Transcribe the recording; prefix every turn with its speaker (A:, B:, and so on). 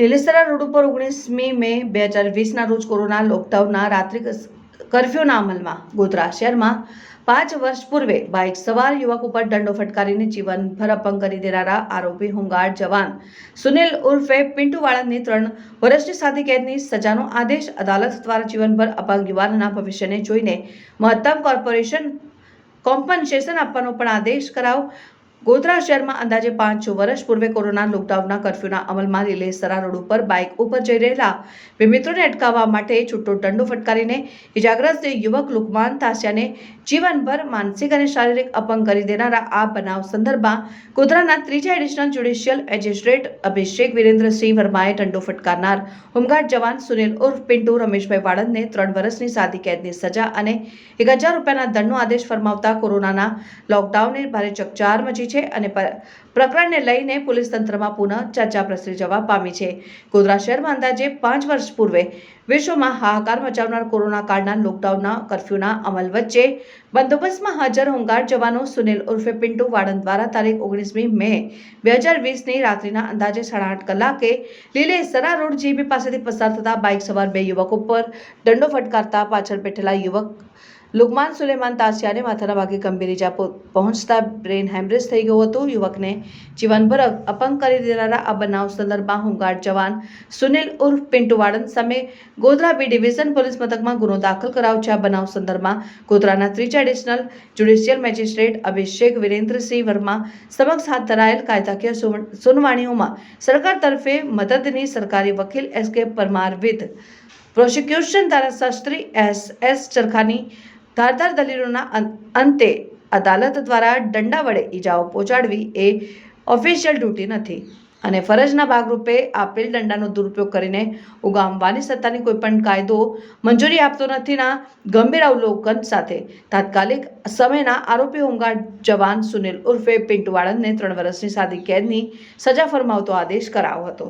A: Lilesara road ઉપર ઓગણીસમી મે બે હજાર વીસના રોજ કોરોના લોકડાઉનના રાત્રિ કર્ફ્યુના અમલમાં ગોધરા શહેરમાં પાંચ વર્ષ પૂર્વે બાઇક સવાર યુવક ઉપર દંડો ફટકારીને જીવનભર અપંગ કરી દેનારા આરોપી હુંગાર જવાન સુનિલ ઉર્ફે પિન્ટુવાળાની ત્રણ વર્ષની સાથે કેદની સજાનો આદેશ અદાલત દ્વારા જીવનભર અપંગ યુવાનના ભવિષ્યને જોઈને મહત્તમ કોર્પોરેશન કોમ્પન્સેશન આપવાનો પણ આદેશ કરાવ ગોધરા શહેરમાં અંદાજે પાંચ છ વર્ષ પૂર્વે કોરોના લોકડાઉનના કરફ્યુના અમલમાં લીલેસરા રોડ ઉપર બાઇક ઉપર જઈ રહેલા બે મિત્રોને અટકાવવા માટે છૂટો દંડો ફટકારીને ઇજાગ્રસ્ત યુવક લુકમાન તાસિયાને જીવનભર માનસિક અને શારીરિક અપંગ કરી દેનારા આ બનાવ સંદર્ભમાં ગોધરાના ત્રીજા additional judicial magistrate Abhishek Virendrasinh વર્માએ દંડો ફટકારનાર હોમગાર્ડ જવાન સુનિલ ઉર્ફ પિન્ટુ રમેશભાઈ વાળંદને ત્રણ વર્ષની સાદી કેદની સજા અને એક હજાર રૂપિયાના દંડનો આદેશ ફરમાવતા કોરોનાના લોકડાઉને ભારે ચકચાર મચી છે અને પ્રકરણને લઈને પોલીસ તંત્રમાં પુનઃ ચર્ચા પ્રસરી જવા પામી છે. ગોધરા શહેરમાં અંદાજે પાંચ વર્ષ પૂર્વે વિશ્વમાં હાહાકાર મચાવનાર કોરોના કાળના લોકડાઉનના કર્ફ્યુના અમલ વચ્ચે બંદોબસ્તમાં હાજર હોમગાર્ડ જવાનો સુનિલ ઉર્ફે પિન્ટુ વાળંદ દ્વારા તારીખ ઓગણીસમી મે બે હજાર વીસની રાત્રિના અંદાજે સાડા આઠ કલાકે લીલે સરા રોડ જીબી પાસેથી પસાર થતા બાઇક સવાર બે યુવકો પર દંડો ફટકારતા પાછળ બેઠેલા યુવક લુકમાન સુલેમાન તાસિયાને માથાના ભાગે ગંભીર ઇજા પહોંચતા બ્રેન હેમરેજ થઈ ગયું હતું. યુવકને જીવનભર અપંગ કરી દેનારા આ બનાવ સંદર્ભમાં હોમગાર્ડ જવાન સુનિલ ઉર્ફ પિન્ટુ વાડન સામે ગોધરા બી ડિવિઝન પોલીસ મથકમાં ગુનો દાખલ કરાવ છે. આ બનાવ સંદર્ભમાં ગોધરાના ત્રીજા additional judicial magistrate Abhishek Virendrasinh Verma સમક્ષ હાથ ધરાયેલ કાયદાકીય સુન- સુનવાણીઓમાં સરકાર તરફે મદદની સરકારી વકીલ S K Parmar with prosecution ધારાશાસ્ત્રી S S Charkhani ધારદાર દલીલોના અંતે અદાલત દ્વારા દંડા વડે ઈજાઓ પહોંચાડવી એ ઓફિશિયલ ડ્યુટી નથી. અને ફરજના ભાગરૂપે આપેલ દંડાનો દુરુપયોગ કરીને ઉગામવાની સત્તાની કોઈપણ કાયદો મંજૂરી આપતો નથીના ગંભીર અવલોકન સાથે તાત્કાલિક સમયના આરોપી હોમગાર્ડ જવાન સુનિલ ઉર્ફે પિન્ટુ ત્રણ વર્ષની સાદી કેદની સજા ફરમાવતો આદેશ કરાયો હતો.